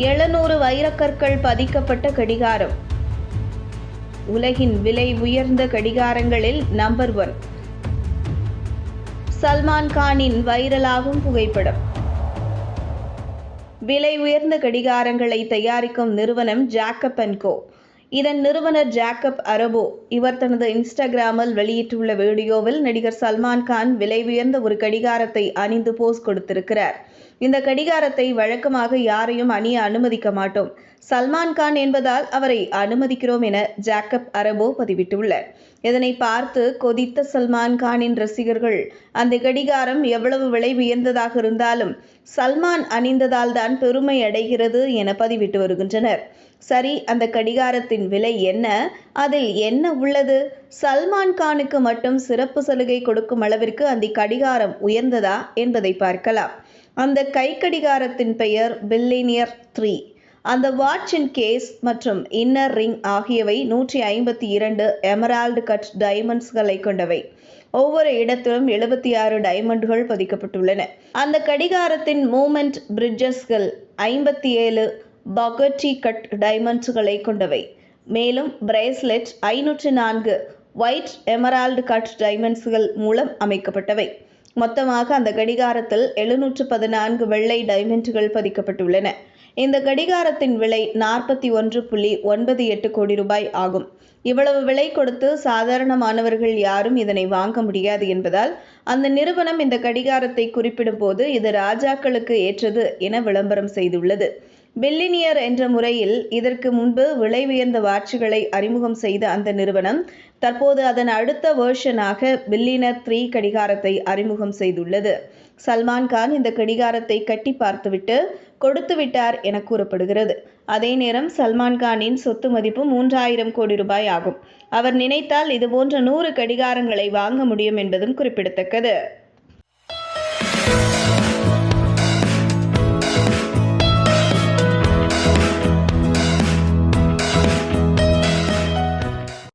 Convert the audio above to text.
எழுநூறு வைரக்கற்கள் பதிக்கப்பட்ட கடிகாரம். உலகின் விலை உயர்ந்த கடிகாரங்களில் நம்பர் ஒன். சல்மான் கானின் வைரலாகும் புகைப்படம். விலை உயர்ந்த கடிகாரங்களை தயாரிக்கும் நிறுவனம் ஜாக்கப் அண்ட் கோ. இதன் நிறுவனர் ஜாக்கப் அரபோ இவர் தனது இன்ஸ்டாகிராமில் வெளியிட்டுள்ள வீடியோவில் நடிகர் சல்மான் கான் விலை உயர்ந்த ஒரு கடிகாரத்தை அணிந்து போஸ் கொடுத்திருக்கிறார். இந்த கடிகாரத்தை வழக்கமாக யாரையும் அணிய அனுமதிக்க மாட்டோம். சல்மான் கான் என்பதால் அவரை அனுமதிக்கிறோம் என ஜாக்கப் அரபோ பதிவிட்டுள்ளார். இதனை பார்த்து கொதித்த சல்மான் கானின் ரசிகர்கள் அந்த கடிகாரம் எவ்வளவு விலை உயர்ந்ததாக இருந்தாலும் சல்மான் அணிந்ததால் தான் பெருமை அடைகிறது என பதிவிட்டு வருகின்றனர். சரி அந்த கடிகாரத்தின் விலை என்ன? அதில் என்ன உள்ளது? சல்மான் கானுக்கு மட்டும் சிறப்பு சலுகை கொடுக்கும் அளவிற்கு அந்த கடிகாரம் உயர்ந்ததா என்பதை பார்க்கலாம். அந்த கை கடிகாரத்தின் பெயர் பில்லினியர் த்ரீ. அந்த வாட்சின் கேஸ் மற்றும் இன்னர் ரிங் ஆகியவை நூற்றி ஐம்பத்தி இரண்டு எமரால்டு கட் டைமண்ட்ஸ்களை கொண்டவை. ஒவ்வொரு இடத்திலும் எழுபத்தி ஆறு டைமண்டுகள் பதிக்கப்பட்டுள்ளன. அந்த கடிகாரத்தின் மூமெண்ட் பிரிட்ஜஸ்கள் ஐம்பத்தி ஏழு பகட்டி கட் டைமண்ட்ஸ்களை கொண்டவை. மேலும் பிரேஸ்லெட் ஐநூற்று நான்கு ஒயிட் எமரால்டு கட் டைமண்ட்ஸ்கள் மூலம் அமைக்கப்பட்டவை. மொத்தமாக அந்த கடிகாரத்தில் எழுநூற்று பதினான்கு வெள்ளை டைமண்ட்கள் பதிக்கப்பட்டுள்ளன. இந்த கடிகாரத்தின் விலை நாற்பத்தி ஒன்று புள்ளி ஒன்பது எட்டு கோடி ரூபாய் ஆகும். இவ்வளவு விலை கொடுத்து சாதாரணமானவர்கள் யாரும் இதனை வாங்க முடியாது என்பதால் அந்த நிறுவனம் இந்த கடிகாரத்தை குறிப்பிடும் போது இது ராஜாக்களுக்கு ஏற்றது என விளம்பரம் செய்துள்ளது. பில்லினியர் என்ற முறையில் இதற்கு முன்பு விலை உயர்ந்த வாட்சுகளை அறிமுகம் செய்த அந்த நிறுவனம் தற்போது அதன் அடுத்த வேர்ஷனாக பில்லினர் த்ரீ கடிகாரத்தை அறிமுகம் செய்துள்ளது. சல்மான் கான் இந்த கடிகாரத்தை கட்டி பார்த்துவிட்டு கொடுத்து விட்டார் என கூறப்படுகிறது. அதே நேரம் சல்மான் கானின் சொத்து மதிப்பு மூன்றாயிரம் கோடி ரூபாய் ஆகும். அவர் நினைத்தால் இதுபோன்ற நூறு கடிகாரங்களை வாங்க முடியும் என்பதும் குறிப்பிடத்தக்கது.